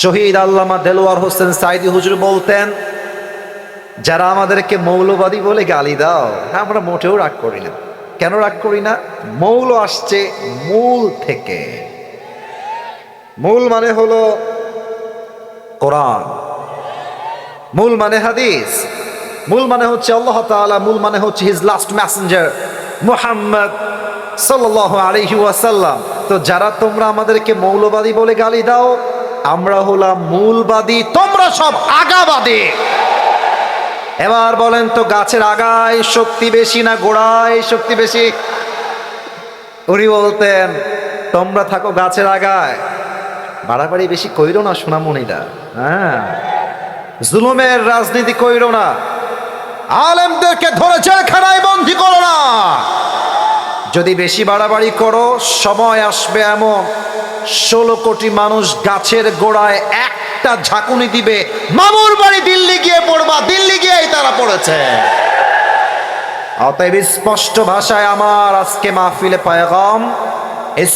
শহীদ আল্লামা দেলোয়ার হোসেন সাইদি হুজুর বলতেন, যারা আমাদেরকে মৌলবাদী বলে গালি দাও হ্যাঁ আমরা মোটেও রাগ করি না। কেন রাগ করি না? মৌল আসছে মূল থেকে। মূল মানে হলো কোরআন। মূল মানে হাদিস। মূল মানে হচ্ছে আল্লাহ তাআলা, মূল মানে হচ্ছে হিজ লাস্ট ম্যাসেঞ্জার মুহাম্মদ সাল্লাল্লাহু আলাইহি ওয়াসাল্লাম। তো যারা তোমরা আমাদেরকে মৌলবাদী বলে গালি দাও আমরা হলাম মূলবাদী, তোমরা সব আগাবাদী। এবার বলেন তো, গাছের আগায় শক্তি বেশি না গোড়ায় শক্তি বেশি? উনি বলতেন, তোমরা থাকো গাছের আগায়। বাড়াবাড়ি বেশি কইরো না সোনামণিরা হ্যাঁ। জুলুমের রাজনীতি কইরো না। আলেমদেরকে ধরে জেলখানায় বন্দি করো না। যদি বেশি বাড়াবাড়ি করো, সময় আসবে এমন। ষোলো কোটি মানুষ গাছের গোড়ায় একটা ঝাঁকুনি দিবে। মামুর বাড়ি দিল্লি গিয়ে পড়বা, দিল্লি গিয়েই তারা পড়েছে। অতএব স্পষ্ট ভাষায় আমার আজকে মাহফিলে পায়গাম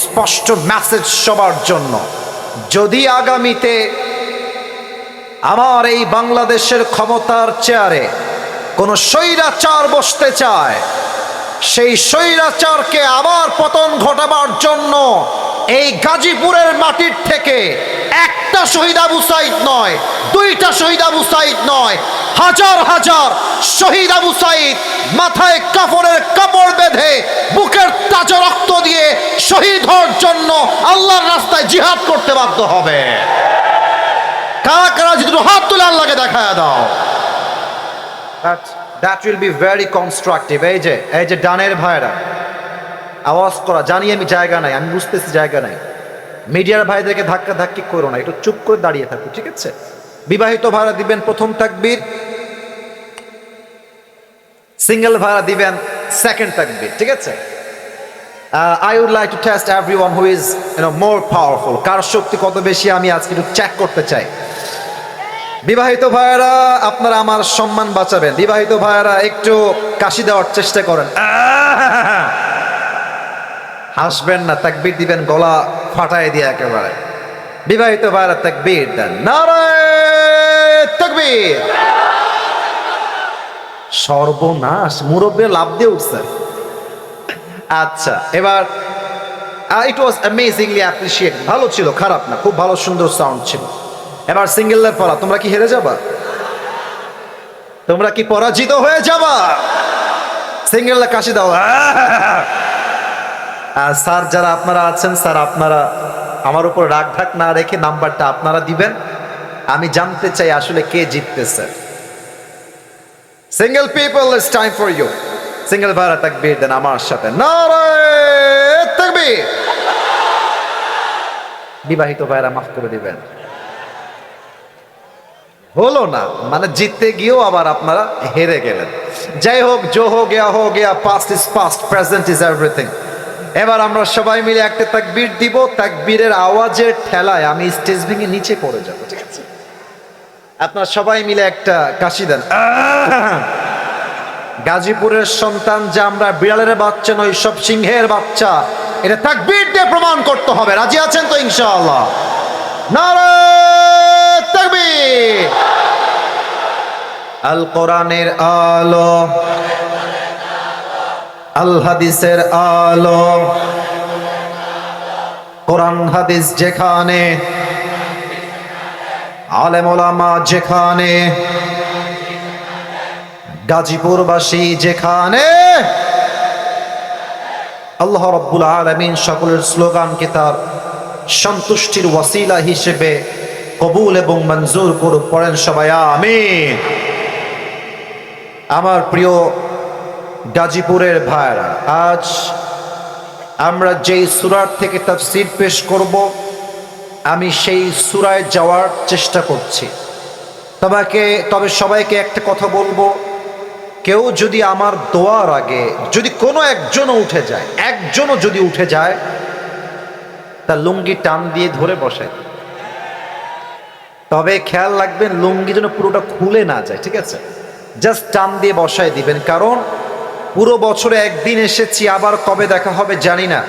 স্পষ্ট মেসেজ সবার জন্য। যদি আগামীতে আমার এই বাংলাদেশের ক্ষমতার চেয়ারে কোন স্বৈরাচার বসতে চায় সেই স্বৈরাচারকে আবার পতন ঘটাবার জন্য এই গাজীপুরের মাটির থেকে একটা শহীদ আবু সাইদ নয়, দুইটা শহীদ আবু সাইদ নয়, হাজার হাজার শহীদ আবু সাইদ মাথায় কাপড়ের কাপড় বেঁধে বুকের তাজা রক্ত দিয়ে শহীদ হওয়ার জন্য আল্লাহর রাস্তায় জিহাদ করতে বাধ্য হবে। কারা কারা যদি হাত তুলে আল্লাহকে দেখায় দাও। That that will be very constructive এই যে এই যে ডানের ভাইরা আওয়াজ করা জানি আমি জায়গা নাই, আমি বুঝতেছি জায়গা নাই। মিডিয়ার ভাইদেরকে ধাক্কা ধাক্কি করো না, একটু চুপ করে দাঁড়িয়ে থাকো, ঠিক আছে? বিবাহিত ভাড়া দিবেন প্রথম তাকবীর, সিঙ্গেল ভাড়া দিবেন সেকেন্ড তাকবীর, ঠিক আছে? I would like to test every one who is you know more powerful কার শক্তি কত বেশি আমি আজকে একটু চেক করতে চাই। বিবাহিত ভাইয়েরা, আপনারা আমার সম্মান বাঁচাবেন। বিবাহিত ভাইয়েরা, একটু কাশি দেওয়ার চেষ্টা করেন। হাসবেন না, তাকবীর দিবেন, গলা ফাটায় দিয়ে একেবারে। বিবাহিত ভাইয়েরা, তাকবীর দেন। নারায় তাকবীর! সর্বনাশ, মুরব্বী লাভ দিয়ে উঠছে। আচ্ছা এবার ইট ওয়াজ অ্যামেজিংলি অ্যাপ্রিসিয়েট ভালো ছিল, খারাপ না, খুব ভালো, সুন্দর সাউন্ড ছিল। এবার সিঙ্গেলের পড়া তোমরা কি হেরে যাবা? তোমরা কি পরাজিত হয়ে যাবা? সিঙ্গেলরা কাশি দাও আর স্যার যারা আপনারা আছেন, স্যার আপনারা আমার উপর রাগ ঢাক না রেখে নাম্বারটা আপনারা দিবেন। আমি জানতে চাই আসলে কে জিততেছে। Single people is time for you single ভাড়া তাকবীর দেন আমার সাথে। নারায় বিবাহিত ভাইরা মাফ করে দিবেন। হলো না মানে জিততে গিয়েও আবার আপনারা হেরে গেলেন। যাই হোক জো হো গেয়া হো Gaya past is past present is everything এবার আমরা সবাই মিলে একটা তাকবীর দিব, তাকবীরের আওয়াজের ঠেলায় আমি স্টেজ ভেঙে নিচে পড়ে যাব, ঠিক আছে? আপনারা সবাই মিলে একটা কাশি দেন। গাজীপুরের সন্তান যে আমরা, বিড়ালের বাচ্চা নই সব সিংহের বাচ্চা। এটা তাকবীর দিয়ে প্রমাণ করতে হবে। রাজি আছেন তো ইনশাআল্লাহ? নারায় তাকবীর আল কোরআনের আলো, আল হাদিসের আলো, কোরআন হাদিস যেখানে আলেম যেখানে, গাজীপুরবাসী যেখানে, আল্লাহ রব্বুল আলমিন সকলের স্লোগানকে তার সন্তুষ্টির ওয়াসিলা হিসেবে কবুল এবং মঞ্জুর করুক, পড়েন সবাই আমি আমার প্রিয় গাজীপুরের ভাইরা আজ আমরা যেই সুরার থেকে তাফসির পেশ করব, আমি সেই সুরায় যাওয়ার চেষ্টা করছি। তোমাকে, তবে সবাইকে একটা কথা বলব, কেউ যদি আমার দোয়ার আগে, যদি কোনো একজনও উঠে যায়, একজনও যদি উঠে যায়, তার লুঙ্গি টান দিয়ে ধরে বসায় তবে খেয়াল রাখবেন, লুঙ্গি যেন পুরোটা খুলে না যায়, ঠিক আছে? জাস্ট টান দিয়ে বসায় দিবেন, কারণ পুরো বছরে একদিন এসেছি, আবার কবে দেখা হবে জানি না।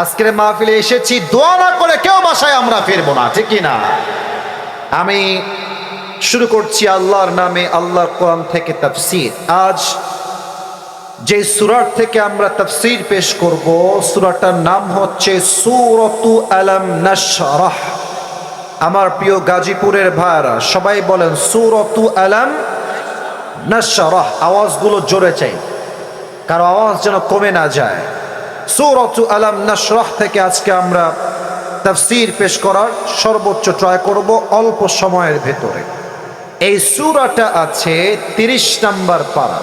আজকের মাহফিলে এসেছি, দোয়া না করে কেউ বাসায় আমরা ফিরবো না, ঠিক না? আমি শুরু করছি আল্লাহর নামে, আল্লাহর কোরআন থেকে তাফসির। আজ যে সুরার থেকে আমরা তাফসির পেশ করব, সুরাটার নাম হচ্ছে সুরতু আলম নাশরাহ। আমার প্রিয় গাজীপুরের ভাইরা সবাই বলেন, সুরতু আলম নাশরাহ। আওয়াজগুলো জোরে চাই, কারও আওয়াজ যেন কমে না যায়। সুরতু আলম নাশরাহ থেকে আজকে আমরা তাফসির পেশ করার সর্বোচ্চ ট্রাই করব অল্প সময়ের ভেতরে। এই সুরাটা আছে তিরিশ নাম্বার পারা।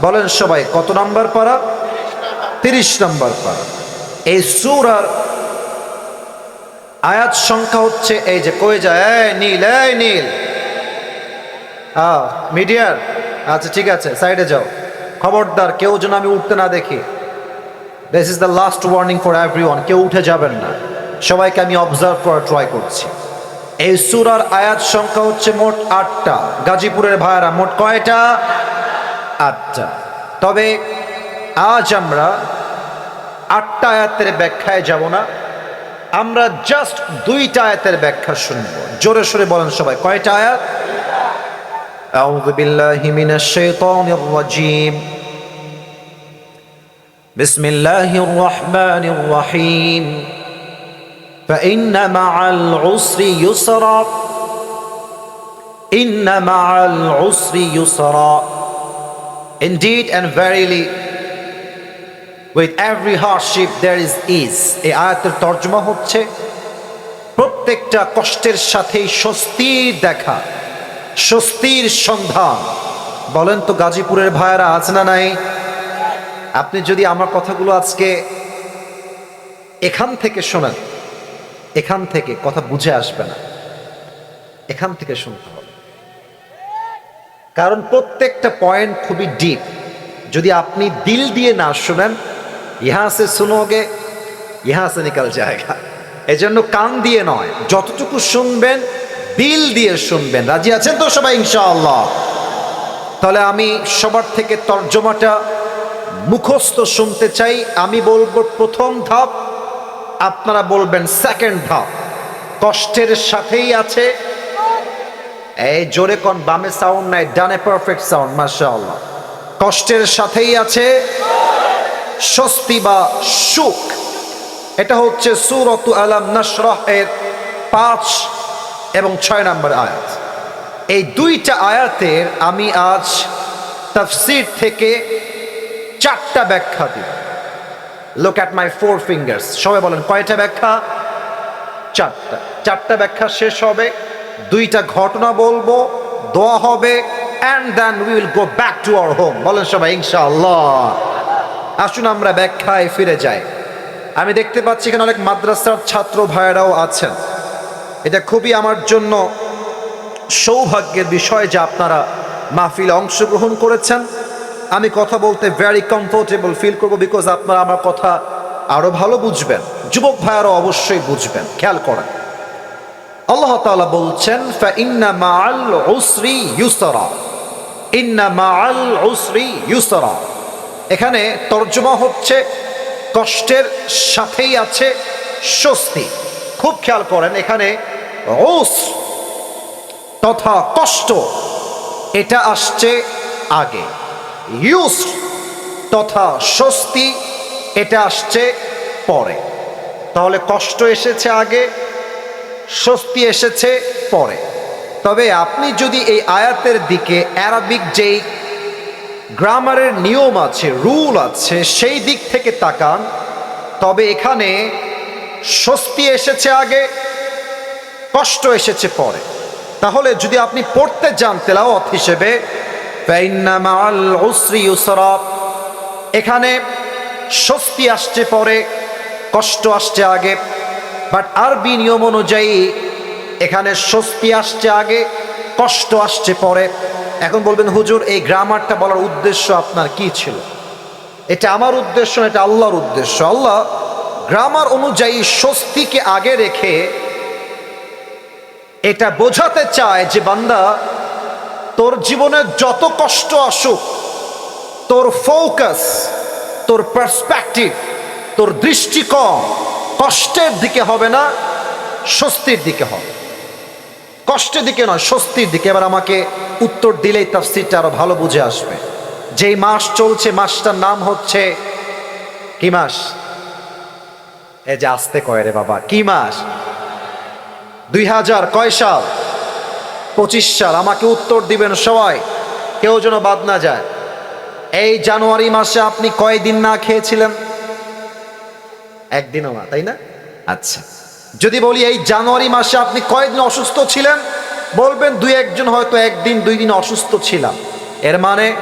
বলেন সবাই, কত নাম্বার পারা? তিরিশ নাম্বার পারা। এই সুরার আয়াত সংখ্যা হচ্ছে এই যে কয়ে যায়? নীল, এই নীল। মিডিয়ার? আচ্ছা ঠিক আছে, সাইডে যাও। খবরদার, কেউ যেন আমি উঠতে না দেখি। This is the last warning for every one কেউ উঠে যাবেন না। সবাইকে আমি অবজার্ভ করার ট্রাই করছি। এই সুরার আয়াত সংখ্যা হচ্ছে মোট আটটা। গাজীপুরের ভাইয়ারা, মোট কয়টা? আটটা। তবে আজ আমরা আটটা আয়াতের ব্যাখ্যায় যাব না। আমরা জাস্ট দুইটা আয়াতের ব্যাখ্যা শুনব জোরে সোরে বলেন সবাই কয়টা আয়াত أعوذ بالله من الشيطان الرجيم بسم الله الرحمن الرحيم فإن مع العسر يسرا إن مع العسر يسرا Indeed and verily with every hardship, there is ease. এই আয়াতের তর্জমা হচ্ছে প্রত্যেকটা কষ্টের সাথেই স্বস্তির দেখা, স্বস্তির সন্ধান। বলেন তো গাজীপুরের ভাইয়েরা আছে না নাই? আপনি যদি আমার কথাগুলো আজকে এখান থেকে শোনেন, এখান থেকে কথা বুঝে আসবে না। এখান থেকে শুনতে হবে। কারণ প্রত্যেকটা পয়েন্ট খুবই ডিপ। যদি আপনি দিল দিয়ে না শুনেন ইহা সে শুনোগে ইহা সে নিকাল জায়গা। এজন্য কান দিয়ে নয়, যতটুকু শুনবেন দিল দিয়ে শুনবেন। রাজি আছেন তো সবাই, ইনশাআল্লাহ? তাহলে আমি সবার থেকে তর্জমাটা মুখস্থ শুনতে চাই। আমি বলব প্রথম ধাপ, আপনারা বলবেন সেকেন্ড ধাপ। কষ্টের সাথেই আছে। এই জোরে কোন বামে সাউন্ড নাই, ডানে পারফেক্ট সাউন্ড মাশাআল্লাহ। কষ্টের সাথেই আছে। স্বস্তি বা সুখ। এটা হচ্ছে সুরতু আলাম নাসরাহ এর পাঁচ এবং ছয় নম্বর আয়াত। এই দুইটা আয়াতের আমি আজ তফসির থেকে চারটা ব্যাখ্যা দিব। Look at my four fingers সবাই বলেন, কয়টা ব্যাখ্যা? চারটা। চারটা ব্যাখ্যা শেষ হবে, দুইটা ঘটনা বলব, দোয়া হবে and then we will go back to our home বলেন সবাই, ইনশাআল্লাহ। আসুন আমরা ব্যাখ্যায় ফিরে যাই। আমি দেখতে পাচ্ছি এখানে অনেক মাদ্রাসার ছাত্র ভাইয়েরাও আছেন। এটা খুবই আমার জন্য সৌভাগ্যের বিষয় যে আপনারা মাহফিলে অংশগ্রহণ করেছেন। আমি কথা বলতে ভেরি কমফোর্টেবল ফিল করব বিকজ আপনারা আমার কথা আরও ভালো বুঝবেন। যুবক ভাইয়ারও অবশ্যই বুঝবেন, খেয়াল করেন। আল্লাহ তাআলা বলছেন ইন্না মাআল উসরি ইউসরা। ইন্না মাআল উসরি ইউসরা। এখানে তর্জমা হচ্ছে, কষ্টের সাথেই আছে স্বস্তি। খুব খেয়াল করেন, এখানে ওস তথা কষ্ট, এটা আসছে আগে। ইউস তথা স্বস্তি, এটা আসছে পরে। তাহলে কষ্ট এসেছে আগে, স্বস্তি এসেছে পরে। তবে আপনি যদি এই আয়াতের দিকে অ্যারাবিক যেই গ্রামারের নিয়ম আছে, রুল আছে, সেই দিক থেকে তাকান। তবে এখানে স্বস্তি এসেছে আগে, কষ্ট এসেছে পরে। তাহলে যদি আপনি পড়তে যান তেলাওয়াত হিসেবে এখানে স্বস্তি আসছে পরে, কষ্ট আসছে আগে। বাট আরবি নিয়ম অনুযায়ী, এখানে স্বস্তি আসছে আগে, কষ্ট আসছে পরে। এখন বলবেন, হুজুর, এই গ্রামারটা বলার উদ্দেশ্য আপনার কি ছিল? এটা আমার উদ্দেশ্য না, এটা আল্লাহর উদ্দেশ্য। আল্লাহ গ্রামার অনুযায়ী স্বস্তিকে আগে রেখে এটা বোঝাতে চায় যে, বান্দা, তোর জীবনে যত কষ্ট আসুক, তোর ফোকাস তোর পার্সপেক্টিভ তোর দৃষ্টিকোণ কষ্টের দিকে হবে না, স্বস্তির দিকে হবে। কষ্টের দিকে নয়, স্বস্তির দিকে। এবার আমাকে উত্তর দিলেই তাফসিরটা আরও ভালো বুঝে আসবে। যেই মাস চলছে, মাসটার নাম হচ্ছে কি মাস? এ যে আসতে কয় রে বাবা, কি মাস? দুই হাজার কয় সাল? পঁচিশ সাল। আমাকে উত্তর দিবেন সবাই, কেউ যেন বাদ না যায়। এই জানুয়ারি মাসে আপনি কয়দিন না খেয়েছিলেন? একদিনও না, তাই না? আচ্ছা। যদি বলি এই জানুয়ারি মাসে আপনি কয়েকদিন অসুস্থ ছিলেন, বলবেন দুই একজন হয়তো একদিন, দুই দিন অসুস্থ ছিলাম। এর মানে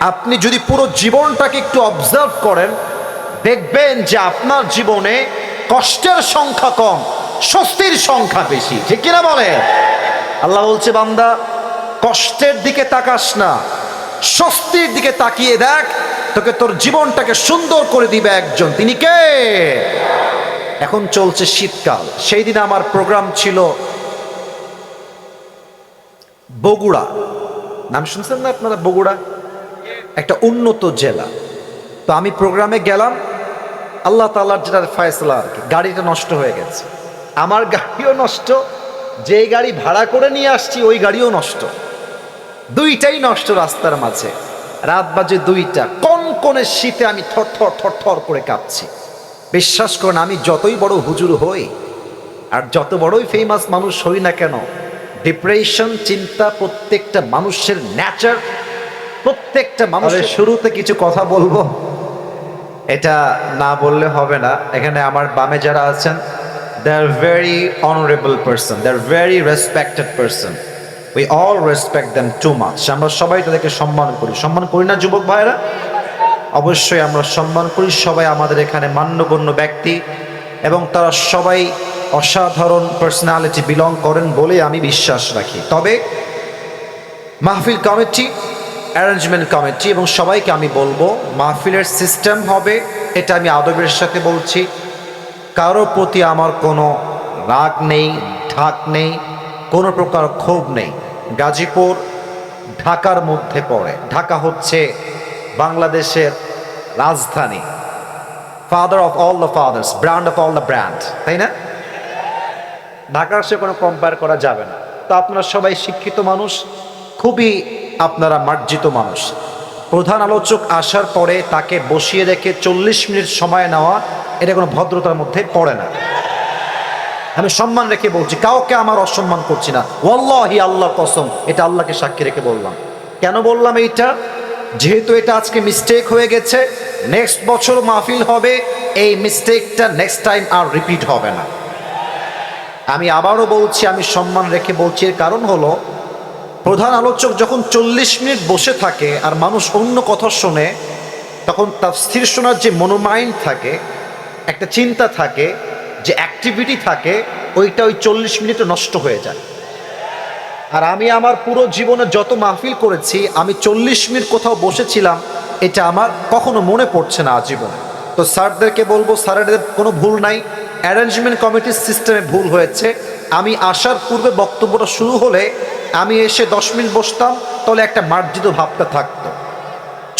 আপনি যদি পুরো জীবনটাকে একটু অবজার্ভ করেন, দেখবেন যে আপনার জীবনে কষ্টের সংখ্যা কম, স্বস্তির সংখ্যা বেশি। ঠিক কিনা বলে? আল্লাহ বলছে, বান্দা, কষ্টের দিকে তাকাস না, স্বস্তির দিকে তাকিয়ে দেখ, তোকে তোর জীবনটাকে সুন্দর করে দিবে একজন। তিনি কে? এখন চলছে শীতকাল। সেই দিন আমার প্রোগ্রাম ছিল বগুড়া। নাম শুনছেন না আপনারা বগুড়া? একটা উন্নত জেলা। তো আমি প্রোগ্রামে গেলাম। আল্লাহ তাল্লার যেটা ফয়সলা আর কি, গাড়িটা নষ্ট হয়ে গেছে। আমার গাড়িও নষ্ট, যেই গাড়ি ভাড়া করে নিয়ে আসছি ওই গাড়িও নষ্ট। দুইটাই নষ্ট রাস্তার মাঝে। রাত বাজে দুইটা কোন কোনে শীতে আমি থর থর থর থর করে কাঁপছি। বিশ্বাস করেন, আমি যতই বড় হুজুর হই, আর যত বড়ই ফেমাস মানুষ হই না কেন ডিপ্রেশন চিন্তা প্রত্যেকটা মানুষের ন্যাচার প্রত্যেকটা মানুষের শুরুতে কিছু কথা বলব। এটা না বললে হবে না। এখানে আমার বামে যারা আছেন they are very honourable person they are very respected person we all respect them too much আমরা সবাই তাদেরকে সম্মান করি। সম্মান করি না, যুবক ভাইরা অবশ্যই আমরা সম্মান করি সবাই আমাদের এখানে মান্যগণ্য ব্যক্তি এবং তারা সবাই অসাধারণ পার্সোনালিটি বিলং করেন বলে আমি বিশ্বাস রাখি। তবে মাহফিল কমিটি অ্যারেঞ্জমেন্ট কমিটি এবং সবাইকে আমি বলব, মাহফিলের সিস্টেম হবে, এটা আমি আদবের সাথে বলছি, কারও প্রতি আমার কোনো রাগ নেই, ঢাক নেই, কোনো প্রকার ক্ষোভ নেই। গাজীপুর, ঢাকার মধ্যে পড়ে। ঢাকা হচ্ছে বাংলাদেশের রাজধানী। Father of all the fathers brand of all the brand তাই না? ঢাকার সে কোনো কম্পেয়ার করা যাবে না। তো আপনারা সবাই শিক্ষিত মানুষ, খুবই আপনারা মার্জিত মানুষ। প্রধান আলোচক আসার পরে তাকে বসিয়ে রেখে চল্লিশ মিনিট সময় নেওয়া, এটা কোনো ভদ্রতার মধ্যে পড়ে না। আমি সম্মান রেখে বলছি, কাউকে আমার অসম্মান করছি না। ওয়াল্লাহি আল্লাহ কসম, এটা আল্লাহকে সাক্ষী রেখে বললাম। কেন বললাম এইটা? যেহেতু এটা আজকে মিস্টেক হয়ে গেছে নেক্সট বছর মাহফিল হবে, এই মিস্টেকটা নেক্সট টাইম আর রিপিট হবে না। আমি আবারও বলছি, আমি সম্মান রেখে বলছি, এর কারণ হলো, প্রধান আলোচক যখন চল্লিশ মিনিট বসে থাকে আর মানুষ অন্য কথা শোনে, তখন তার স্থির শোনার যে মনোমাইন্ড থাকে, একটা চিন্তা থাকে, যে অ্যাক্টিভিটি থাকে, ওইটা ওই চল্লিশ মিনিটে নষ্ট হয়ে যায়। আর আমি আমার পুরো জীবনে যত মাহফিল করেছি, আমি চল্লিশ মিনিট কোথাও বসেছিলাম, এটা আমার কখনো মনে পড়ছে না আজীবনে। তো স্যারদেরকে বলব, স্যারেদের কোনো ভুল নাই অ্যারেঞ্জমেন্ট কমিটির সিস্টেমে ভুল হয়েছে। আমি আসার পূর্বে বক্তব্যটা শুরু হলে আমি এসে দশ মিনিট বসতাম, তাহলে একটা মার্জিত ভাবটা থাকতো।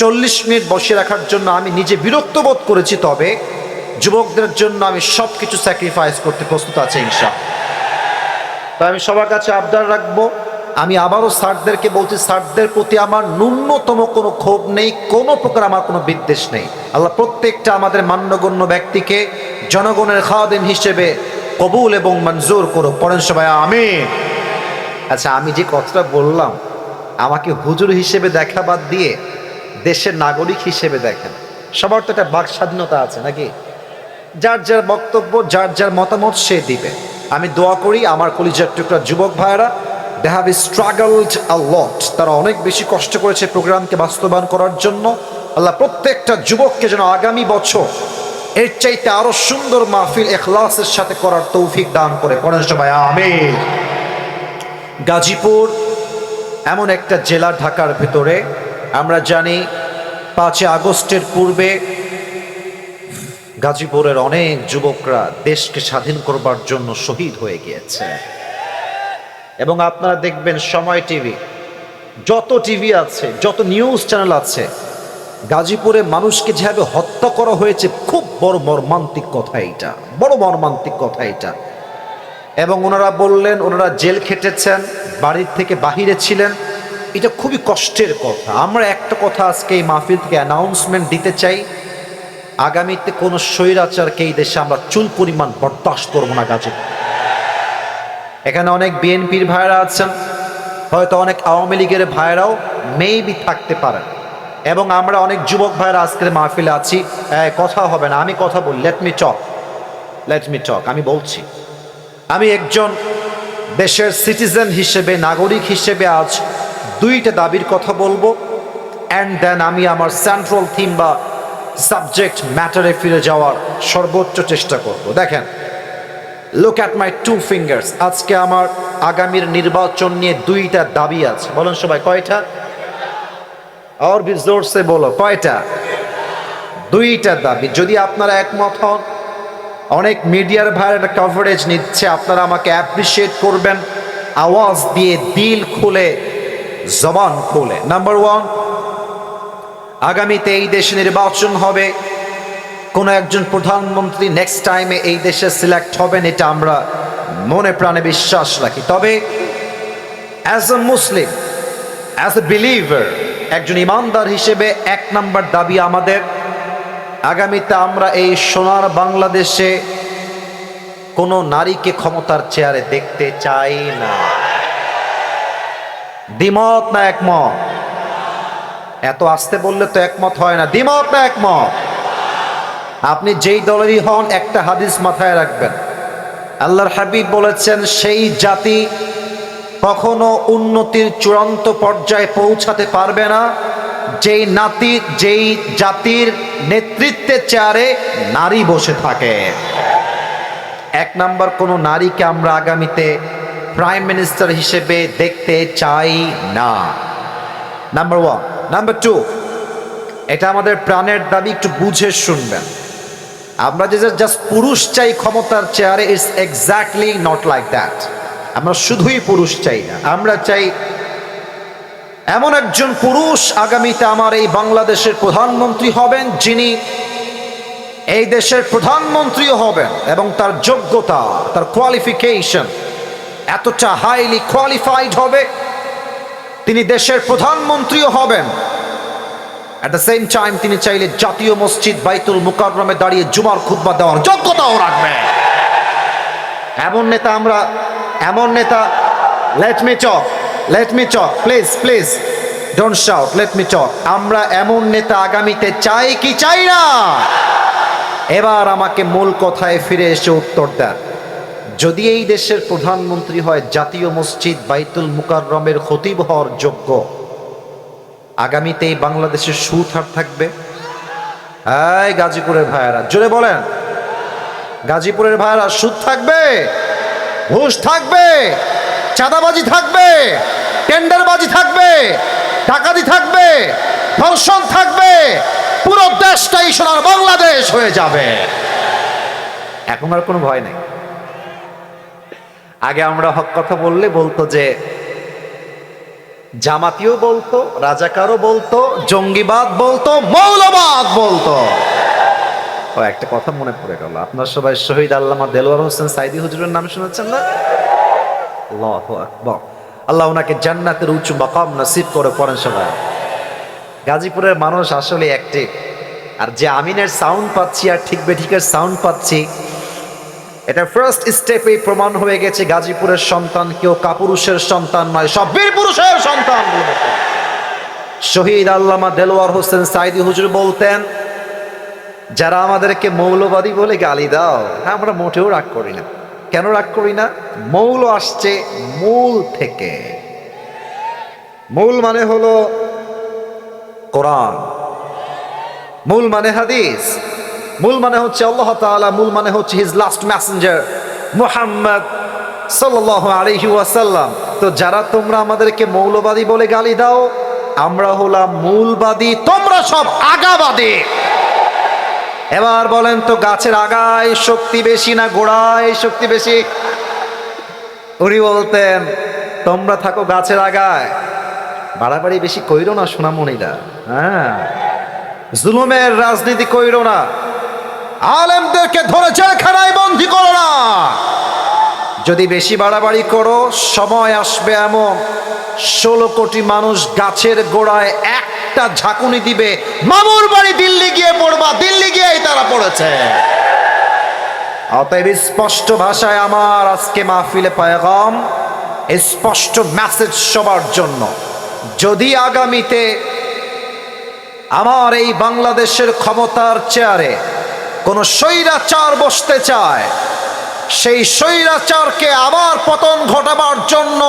চল্লিশ মিনিট বসিয়ে রাখার জন্য আমি নিজে বিরক্ত বোধ করেছি, তবে যুবকদের জন্য আমি সব কিছু স্যাক্রিফাইস করতে প্রস্তুত আছে ইনশা তাই আমি সবার কাছে আবদার রাখব আমি আবারও স্যারদেরকে বলছি, স্যারদের প্রতি আমার ন্যূনতম কোনো ক্ষোভ নেই, কোনো প্রকার আমার কোনো বিদ্বেষ নেই। আল্লাহ প্রত্যেকটা আমাদের মান্যগণ্য ব্যক্তিকে জনগণের খাওয়াদিন হিসেবে কবুল এবং মঞ্জুর করো পড়েন সবাই আমি আচ্ছা আমি যে কথাটা বললাম, আমাকে হুজুর হিসেবে দেখা বাদ দিয়ে দেশের নাগরিক হিসেবে দেখেন। সবার তো একটা বাক স্বাধীনতা আছে নাকি? যার যার বক্তব্য, যার যার মতামত সে দিবে। আমি দোয়া করি আমার কলিজার টুকরা যুবক ভাইয়েরা দে হ্যাভ স্ট্রাগলড আ লট তারা অনেক বেশি কষ্ট করেছে প্রোগ্রামকে বাস্তবায়ন করার জন্য। আল্লাহ প্রত্যেকটা যুবককে যেন আগামী বছর এর চাইতে আরও সুন্দর মাহফিল এখলাসের সাথে করার তৌফিক দান করে। পড়েন সবাই আমি গাজীপুর এমন একটা জেলা ঢাকার ভেতরে। আমরা জানি পাঁচই আগস্টের পূর্বে গাজীপুরের অনেক যুবকরা দেশকে স্বাধীন করবার জন্য শহীদ হয়ে গিয়েছে। এবং আপনারা দেখবেন সময় টিভি, যত টিভি আছে, যত নিউজ চ্যানেল আছে, গাজীপুরে মানুষকে যেভাবে হত্যা করা হয়েছে, খুব বড় মর্মান্তিক কথা এটা বড় মর্মান্তিক কথা এটা এবং ওনারা বললেন, ওনারা জেল খেটেছেন, বাড়ির থেকে বাহিরে ছিলেন। এটা খুবই কষ্টের কথা। আমরা একটা কথা আজকে এই মাহফিল থেকে অ্যানাউন্সমেন্ট দিতে চাই। আগামীতে কোনো স্বৈরাচারকে এই দেশে আমরা চুল পরিমাণ বরদাস্ত করব না গাছে এখানে অনেক বিএনপির ভাইরা আছেন। হয়তো অনেক আওয়ামী লীগের ভাইরাও মেবি থাকতে পারেন। এবং আমরা অনেক যুবক ভাইরা আজকের মাহফিলে আছি। কথা হবে না, আমি কথা বলি। Let me talk let me talk আমি বলছি। আমি একজন দেশের সিটিজেন হিসেবে, নাগরিক হিসেবে আজ দুইটা দাবির কথা বলব। অ্যান্ড দেন আমি আমার সেন্ট্রাল থিম বা সাবজেক্ট ম্যাটারে ফিরে যাওয়ার সর্বোচ্চ চেষ্টা করব। দেখেন look at my two fingers আজকে আমার আগামীর নির্বাচন নিয়ে দুইটা দাবি আছে। বলেন সবাই, কয়টা? আর বি জোরসে বলো, কয়টা? দুইটা দাবি। যদি আপনারা একমত হন, অনেক মিডিয়ার ভাইয়ের কভারেজ নিচ্ছে, আপনারা আমাকে অ্যাপ্রিসিয়েট করবেন। আওয়াজ দিয়ে দিল খুলে, জবান খুলে। নাম্বার ওয়ান আগামীতে এই দেশে নির্বাচন হবে। কোনো একজন প্রধানমন্ত্রী নেক্সট টাইমে এই দেশে সিলেক্ট হবেন, এটা আমরা মনে প্রাণে বিশ্বাস রাখি। তবে as a Muslim as a believer একজন ইমানদার হিসেবে এক নাম্বার দাবি আমাদের, আগামীতে আমরা এই সোনার বাংলাদেশে কোনো নারীকে ক্ষমতার চেয়ারে দেখতে চাই না। দ্বিমত না একমত? এত আসতে বললে তো একমত হয় না। দ্বিমত না একমত? আপনি যেই দলেরই হন, একটা হাদিস মাথায় রাখবেন। আল্লাহর হাবিব বলেছেন, সেই জাতি কখনো উন্নতির চূড়ান্ত পর্যায়ে পৌঁছাতে পারবে না। যেই নাতি, যেই জাতির নেতৃত্বের চেয়ারে নারী বসে থাকে। এক নাম্বার, কোনো নারীকে আমরা আগামীতে প্রাইম মিনিস্টার হিসেবে দেখতে চাই না। Number one. নাম্বার টু, এটা আমাদের প্রাণের দাবি, একটু বুঝে শুনবেন। আমরা যে জাস্ট পুরুষ চাই ক্ষমতার চেয়ারে it's exactly not like that আমরা শুধুই পুরুষ চাই না। আমরা চাই এমন একজন পুরুষ আগামীতে আমার এই বাংলাদেশের প্রধানমন্ত্রী হবেন যিনি এই দেশের প্রধানমন্ত্রীও হবেন এবং তার যোগ্যতা, তার কোয়ালিফিকেশন এতটা হাইলি কোয়ালিফাইড হবে। তিনি দেশের প্রধানমন্ত্রীও হবেন। অ্যাট দ্য সেম টাইম তিনি চাইলে জাতীয় মসজিদ বাইতুল মুকাররমে দাঁড়িয়ে জুমার খুতবা দেওয়ার যোগ্যতাও রাখবেন এমন নেতা আমরা, এমন নেতা let me talk let me talk please please don't shout let me talk আমরা এমন নেতা আগামীতে চাই কি চাই না? এবার আমাকে মূল কথায় ফিরে এসে উত্তর দেন। যদি এই দেশের প্রধানমন্ত্রী হয়, জাতীয় মসজিদ বাইতুল মুকাররমের খতিব হওয়ার যোগ্য। আগামীতে এই বাংলাদেশের সুদ হার থাকবে। এই গাজীপুরের ভাইয়েরা, জোরে বলেন। গাজীপুরের ভাইয়েরা, সুদ থাকবে, ঘুষ থাকবে, চাঁদাবাজি থাকবে, টেন্ডারবাজি থাকবে, ডাকাতি থাকবে, ধর্ষণ থাকবে, পুরো দেশটাই সোনার বাংলাদেশ হয়ে যাবে। এখন আর কোনো ভয় নেই। আগে আমরা হক কথা বললে বলতো যে জামাতিও বলতো, রাজাকারও বলতো, জঙ্গিবাদ বলতো, মৌলবাদ বলতো। ও, একটা কথা মনে পড়ে গেল। আপনার সবাই শহীদ আল্লামা দেলোয়ার হোসেন সাইদি হুজুরের নাম শুনেছেন না? আল্লাহু ওনাকে জান্নাতের উঁচু মাকাম নসিব করে পড়েন সবাই। গাজীপুরের মানুষ আসলে অ্যাক্টিভ আর যে আমিনের সাউন্ড পাচ্ছি আর ঠিক বেঠিকের সাউন্ড পাচ্ছি এটা ফার্স্ট স্টেপে প্রমাণ হয়ে গেছে, গাজীপুরের সন্তান কেউ কাপুরুষের সন্তান নয়, সব বীর পুরুষের সন্তান শহীদ আল্লামা দেলোয়ার হোসেন সাইদি হুজুর বলতেন, যারা আমাদেরকে মৌলবাদী বলে গালি দাও হ্যাঁ আমরা মোটেও রাগ করি না। কেন রাগ করি না? মৌল আসছে মূল থেকে। মূল মানে হলো কোরআন, মূল মানে হাদিস। মূল মানে হচ্ছে আল্লাহ তাআলা, মূল মানে হচ্ছে হিজ লাস্ট ম্যাসেঞ্জার মুহাম্মদ সাল্লাল্লাহু আলাইহি ওয়াসাল্লাম। তো যারা তোমরা আমাদেরকে মৌলবাদী বলে গালি দাও, আমরা হলাম মূলবাদী, তোমরা সব আগাবাদী। এবার বলেন তো গাছের আগায় শক্তি বেশি না গোড়ায় শক্তি বেশি? উনি বলতেন, তোমরা থাকো গাছের আগায়। বাড়াবাড়ি বেশি কইরো না সোনামণিরা হ্যাঁ? জুলুমের রাজনীতি কইরো না। আলেমদেরকে ধরে জেলখানায় বন্দি করো না। যদি বেশি বাড়াবাড়ি করো, সময় আসবে এমন। ষোলো কোটি মানুষ গাছের গোড়ায় একটা ঝাঁকুনি দিবে, মামুর বাড়ি দিল্লি গিয়ে পড়বা, দিল্লি গিয়েই তারা পড়েছে। অতএব স্পষ্ট ভাষায় আমার আজকে মাহফিলে পায়গাম স্পষ্ট মেসেজ সবার জন্য। যদি আগামীতে আমার এই বাংলাদেশের ক্ষমতার চেয়ারে কোন স্বৈরাচার বসতে চায়। সেই স্বৈরাচারকে আবার পতন ঘটাবার জন্য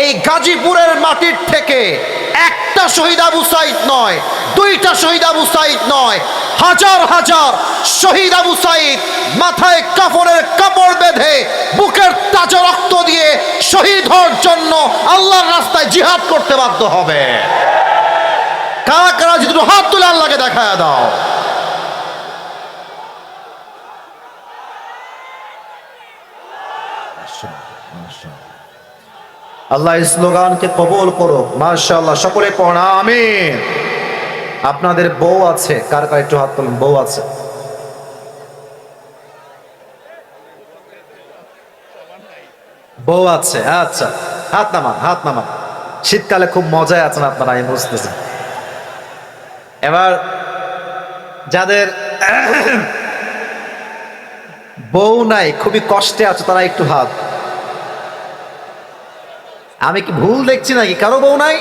এই গাজীপুরের মাটির থেকে একটা শহীদ আবু সাইদ নয়, দুইটা শহীদ আবু সাইদ নয়, হাজার হাজার শহীদ আবু সাইদ মাথায় কাপড়ের কাপড় বেঁধে, বুকের তাজা রক্ত দিয়ে শহীদ হওয়ার জন্য আল্লাহর রাস্তায় জিহাদ করতে বাধ্য হবে। কারা কারা যদি হাত তুলে আল্লাহকে দেখায় দাও। আল্লাহ স্লোগানকে কবল করো মাশাআল্লাহ, সকলে পড়া আমিন। আপনাদের বউ আছে, কার কার একটু হাত তুলুন, বউ আছে? বউ আছে আচ্ছা হাত নামান হাত নামান। শীতকালে খুব মজায় আছেন আপনারা, আমি বুঝতেছি। এবার যাদের বউ নাই, খুবই কষ্টে আছে, তারা একটু হাত আমি কি ভুল দেখছি নাকি? কারও বউ নাই?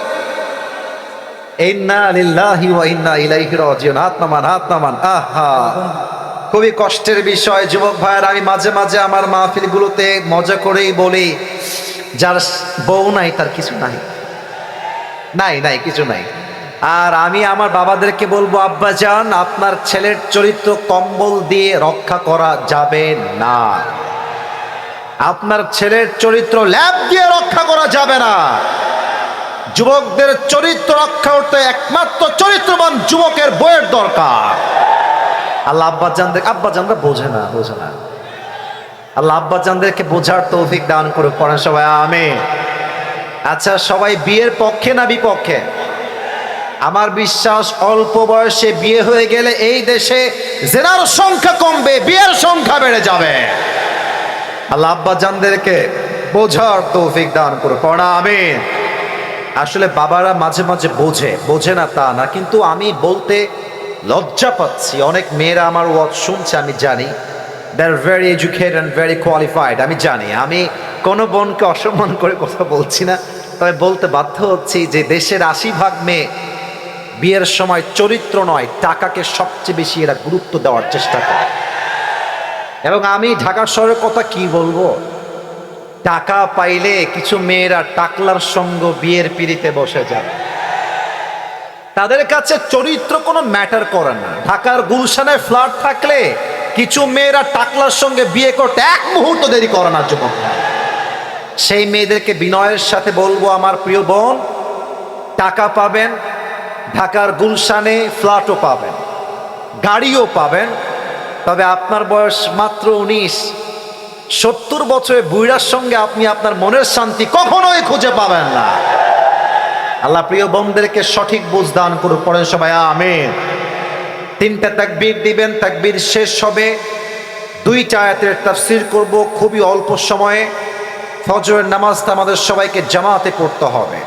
খুবই কষ্টের বিষয়। যুবক ভাইয়ের, আমি মাঝে মাঝে আমার মাহফিলগুলোতে মজা করেই বলি, যার বউ নাই, তার কিছু নাই। নাই নাই, কিছু নাই। আর আমি আমার বাবাদেরকে বলব, আব্বা যান আপনার ছেলের চরিত্র কম্বল দিয়ে রক্ষা করা যাবে না। আপনার ছেলের চরিত্র ল্যাব দিয়ে রক্ষা করা যাবে না। যুবকদের চরিত্র রক্ষা করতে একমাত্র চরিত্রবান যুবকের বইয়ের দরকার। আল্লাহ আব্বা জানদের আব্বা জানরা বোঝে না বোঝে না। আল্লাহ আব্বা জানদেরকে বোঝার তৌফিক দান করে পড়েন সবাই আমি আচ্ছা সবাই বিয়ের পক্ষে না বিপক্ষে? আমার বিশ্বাস, অল্প বয়সে বিয়ে হয়ে গেলে এই দেশে জেনার সংখ্যা কমবে, বিয়ের সংখ্যা বেড়ে যাবে। আল্লাহ আব্বা জানদেরকে বোঝার তৌফিক দান করে পড়া আমি আসলে বাবারা মাঝে মাঝে বোঝে বোঝে না তা না, কিন্তু আমি বলতে লজ্জা পাচ্ছি। অনেক মেয়েরা আমার ওয়াজ শুনছে, আমি জানি। They are very educated and very qualified আমি জানি। আমি কোনো বোনকে অসম্মান করে কথা বলছি না, তবে বলতে বাধ্য হচ্ছি যে দেশের আশি ভাগ মেয়ে বিয়ের সময় চরিত্র নয়, টাকাকে সবচেয়ে বেশি এরা গুরুত্ব দেওয়ার চেষ্টা করে। এবং আমি ঢাকা শহরের কথা কি বলব? টাকা পাইলে কিছু মেয়েরা টাকলার সঙ্গ বিয়ের পিড়িতে বসে যায়। তাদের কাছে চরিত্র কোনো ম্যাটার করে না। ঢাকার গুলশানে ফ্ল্যাট থাকলে কিছু মেয়েরা টাকলার সঙ্গে বিয়ে করতে এক মুহূর্ত দেরি করে না, যুবক। সেই মেয়েদেরকে বিনয়ের সাথে বলব, আমার প্রিয় বোন, টাকা পাবেন, ঢাকার গুলশানে ফ্ল্যাটও পাবেন, গাড়িও পাবেন তবে আপনার বয়স মাত্র উনিশ। সত্তর বছরের বুইড়ার সঙ্গে আপনি আপনার মনের শান্তি কখনোই খুঁজে পাবেন না। আল্লাহ প্রিয় বোনদেরকে সঠিক বুঝ দান করুক, পড়েন সবাই, আমিন। তিনটা তাকবীর দিবেন, তাকবীর শেষ হবে। দুইটা আয়াতের তাফসির করব খুবই অল্প সময়ে। ফজরের নামাজটা আমাদের সবাইকে জামাতে পড়তে হবে।